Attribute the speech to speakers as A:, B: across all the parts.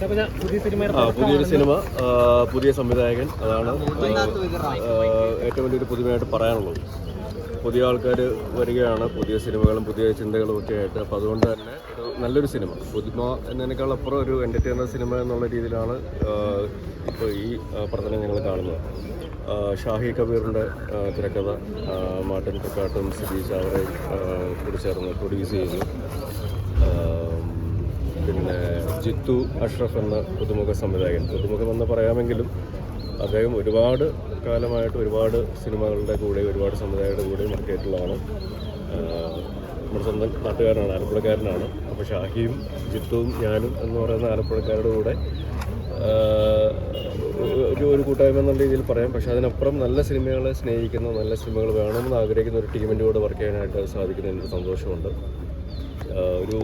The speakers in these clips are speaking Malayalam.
A: പുതിയൊരു സിനിമ പുതിയ സംവിധായകൻ അതാണ് ഏറ്റവും വലിയൊരു പുതുമയായിട്ട് പറയാനുള്ളത്. പുതിയ ആൾക്കാർ വരികയാണ് പുതിയ സിനിമകളും പുതിയ ചിന്തകളും ഒക്കെ ആയിട്ട്. അപ്പോൾ അതുകൊണ്ട് തന്നെ ഒരു നല്ലൊരു സിനിമ. പുതുമ എന്നതിനേക്കാൾ അപ്പുറം ഒരു എന്റർടൈനർ സിനിമ എന്നുള്ള രീതിയിലാണ് ഇപ്പോൾ ഈ പ്രകടനം ഞങ്ങൾ കാണുന്നത്. ഷാഹി കബീറിന്റെ തിരക്കഥ മാട്ടൻ കക്കാട്ടും അവരെ ചാവറയും കൂടി ചേർന്ന് പ്രൊഡ്യൂസ് ചെയ്യുന്നു. പിന്നെ ജിത്തു അഷ്റഫ് എന്ന പുതുമുഖ സംവിധായകൻ. പുതുമുഖം എന്ന് പറയാമെങ്കിലും അദ്ദേഹം ഒരുപാട് കാലമായിട്ട് ഒരുപാട് സിനിമകളുടെ കൂടെ ഒരുപാട് സംവിധായകരുടെ കൂടെ ആഹ് നമ്മുടെ സ്വന്തം നാട്ടുകാരനാണ് ആലപ്പുഴക്കാരനാണ്. അപ്പോൾ ഷാഹിയും ജിത്തുവും ഞാനും എന്ന് പറയുന്ന ആലപ്പുഴക്കാരുടെ കൂടെ ഒരു ഒരു കൂട്ടായ്മ എന്നുള്ള രീതിയിൽ പറയാം. പക്ഷേ അതിനപ്പുറം നല്ല സിനിമകളെ സ്നേഹിക്കുന്ന നല്ല സിനിമകൾ വേണമെന്ന് ആഗ്രഹിക്കുന്ന ഒരു ടീമിന്റെ കൂടെ വർക്ക് ചെയ്യാനായിട്ട് സാധിക്കുന്നതിന് സന്തോഷമുണ്ട്. ഒരു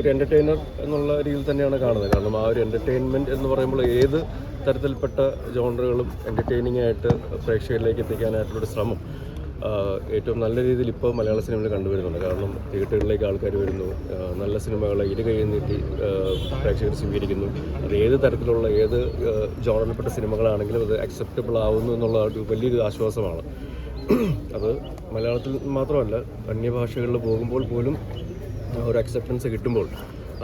A: ഒരു എന്റർടൈനർ എന്നുള്ള രീതിയിൽ തന്നെയാണ് കാണുന്നത്. കാരണം ആ ഒരു എന്റർടൈൻമെന്റ് എന്ന് പറയുമ്പോൾ ഏത് തരത്തിൽപ്പെട്ട ജോണറുകളും എന്റർടൈനിങ് ആയിട്ട് പ്രേക്ഷകരിലേക്ക് എത്തിക്കാനായിട്ടുള്ളൊരു ശ്രമം ഏറ്റവും നല്ല രീതിയിൽ ഇപ്പോൾ മലയാള സിനിമയിൽ കണ്ടുവരുന്നുണ്ട്. കാരണം തിയേറ്ററുകളിലേക്ക് ആൾക്കാർ വരുന്നു നല്ല സിനിമകളെ ഇരു കൈ നീട്ടി പ്രേക്ഷകർ സ്വീകരിക്കുന്നു. അത് ഏത് തരത്തിലുള്ള ഏത് ജോണറിൽപ്പെട്ട സിനിമകളാണെങ്കിലും അത് അക്സെപ്റ്റബിൾ ആവുന്നു എന്നുള്ള ഒരു വലിയൊരു ആശ്വാസമാണ്. അത് മലയാളത്തിൽ മാത്രമല്ല അന്യഭാഷകളിൽ പോകുമ്പോൾ പോലും ഒരു അക്സെപ്റ്റൻസ് കിട്ടുമ്പോൾ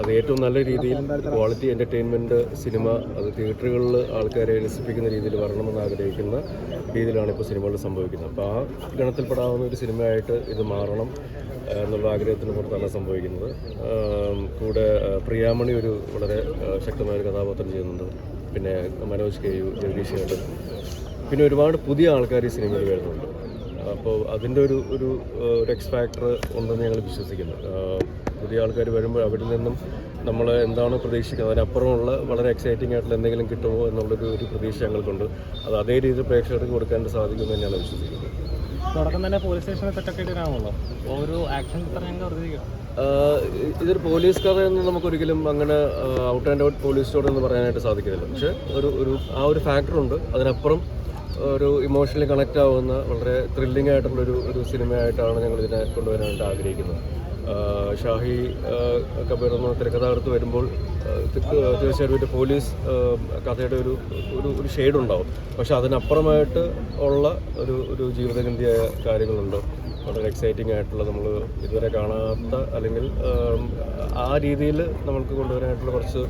A: അത് ഏറ്റവും നല്ല രീതിയിൽ ക്വാളിറ്റി എന്റർടൈൻമെന്റ് സിനിമ അത് തിയേറ്ററുകളിൽ ആൾക്കാരെ രസിപ്പിക്കുന്ന രീതിയിൽ വരണമെന്ന് ആഗ്രഹിക്കുന്ന രീതിയിലാണ് ഇപ്പോൾ സിനിമകൾ സംഭവിക്കുന്നത്. അപ്പോൾ ആ ഗണത്തിൽപ്പെടാവുന്ന ഒരു സിനിമയായിട്ട് ഇത് മാറണം എന്നുള്ള ആഗ്രഹത്തിന് പുറത്താണ് സംഭവിക്കുന്നത്. കൂടെ പ്രിയാമണി ഒരു വളരെ ശക്തമായ ഒരു കഥാപാത്രം ചെയ്യുന്നുണ്ട്. പിന്നെ മനോജ് കെ യു ജഗദീഷ് ഏട്ടൻ പിന്നെ ഒരുപാട് പുതിയ ആൾക്കാർ ഈ സിനിമയിൽ വരുന്നുണ്ട്. അപ്പോൾ അതിന്റെ ഒരു ഒരു എക്സ് ഫാക്ടർ ഉണ്ടെന്ന് ഞങ്ങൾ വിശ്വസിക്കുന്നു. പുതിയ ആൾക്കാർ വരുമ്പോൾ അവരിൽ നിന്നും നമ്മൾ എന്താണോ പ്രതീക്ഷിക്കുന്നത്? അതിനപ്പുറമുള്ള വളരെ എക്സൈറ്റിംഗ് ആയിട്ടുള്ള എന്തെങ്കിലും കിട്ടുമോ എന്നുള്ളൊരു ഒരു പ്രതീക്ഷ ഞങ്ങൾക്കുണ്ട്. അത് അതേ രീതിയിൽ പ്രേക്ഷകർക്ക് കൊടുക്കാൻ സാധിക്കുമെന്ന് തന്നെയാണ് വിശ്വസിക്കുന്നത്.
B: തുടക്കം തന്നെ പോലീസ് സ്റ്റേഷനിൽ സെറ്റൊക്കെ ഒരു ആക്ഷൻ
A: ഇതൊരു പോലീസ് കഥ എന്ന് നമുക്കൊരിക്കലും അങ്ങനെ out and out police story എന്ന് പറയാനായിട്ട് സാധിക്കുന്നില്ല പക്ഷേ ഒരു ഒരു ആ ഒരു ഫാക്ടറുണ്ട് അതിനപ്പുറം ഒരു ഇമോഷണലി കണക്റ്റ് ആവുന്ന വളരെ ത്രില്ലിംഗ് ആയിട്ടുള്ളൊരു ഒരു സിനിമയായിട്ടാണ് ഞങ്ങൾ ഇതിനെ കൊണ്ടുവരാനായിട്ട് ആഗ്രഹിക്കുന്നത്. ഷാഹി കബീറെന്ന കബീർ എന്ന തിരക്കഥാകൃത്ത് വരുമ്പോൾ തീർച്ചയായിട്ടും ഒരു പോലീസ് കഥയുടെ ഒരു ഒരു ഒരു ഷെയ്ഡ് ഉണ്ടാവും പക്ഷെ അതിനപ്പുറമായിട്ട് ഉള്ള ഒരു ഒരു ജീവിതഗന്ധിയായ കാര്യങ്ങളുണ്ട്. വളരെ എക്സൈറ്റിംഗ് ആയിട്ടുള്ള നമ്മൾ ഇതുവരെ കാണാത്ത അല്ലെങ്കിൽ ആ രീതിയിൽ നമുക്ക് കൊണ്ടുവരാനായിട്ടുള്ള കുറച്ച്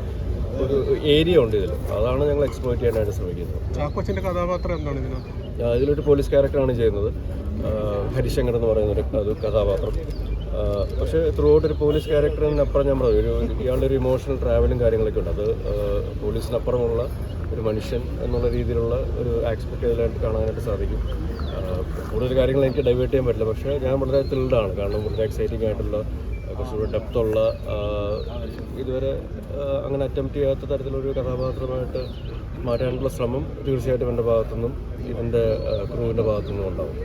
A: ഒരു ഏരിയ ഉണ്ട് ഇതിൽ അതാണ് ഞങ്ങൾ എക്സ്പ്ലോയിറ്റ് ചെയ്യാനായിട്ട് ശ്രമിക്കുന്നത്.
C: കഥാപാത്രം എന്താണ് ഇതിനകത്ത്?
A: ഇതിലൊരു പോലീസ് ക്യാരക്ടറാണ് ചെയ്യുന്നത്. ഹരിശങ്കർ എന്ന് പറയുന്ന ഒരു കഥാപാത്രം. പക്ഷേ ത്രൂ ഔട്ട് ഒരു പോലീസ് ക്യാരക്ടറിനപ്പുറം പറഞ്ഞു ഒരു ഇയാളുടെ ഒരു ഇമോഷണൽ ട്രാവലും കാര്യങ്ങളൊക്കെ ഉണ്ട്. അത് പോലീസിനപ്പുറമുള്ള ഒരു മനുഷ്യൻ എന്നുള്ള രീതിയിലുള്ള ഒരു ആക്സ്പെക്ട് ചെയ്തതായിട്ട് കാണാനായിട്ട് സാധിക്കും. കൂടുതൽ കാര്യങ്ങൾ എനിക്ക് ഡൈവേർട്ട് ചെയ്യാൻ പറ്റില്ല. പക്ഷേ ഞാൻ വളരെ ത്രിൽഡാണ് കാരണം വളരെ എക്സൈറ്റിംഗ് ആയിട്ടുള്ള കുറച്ചുകൂടി ഡെപ്തുള്ള ഇതുവരെ അങ്ങനെ അറ്റംപ്റ്റ് ചെയ്യാത്ത തരത്തിലൊരു കഥാപാത്രമായിട്ട് മാറ്റാനുള്ള ശ്രമം തീർച്ചയായിട്ടും എന്റെ ഭാഗത്തുനിന്നും ഇതിന്റെ ക്രൂവിന്റെ ഭാഗത്തുനിന്നും ഉണ്ടാവും.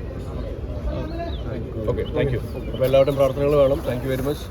A: ഓക്കെ താങ്ക് യു അപ്പോൾ എല്ലാവരുടെയും പ്രാർത്ഥനകൾ വേണം. Thank you very much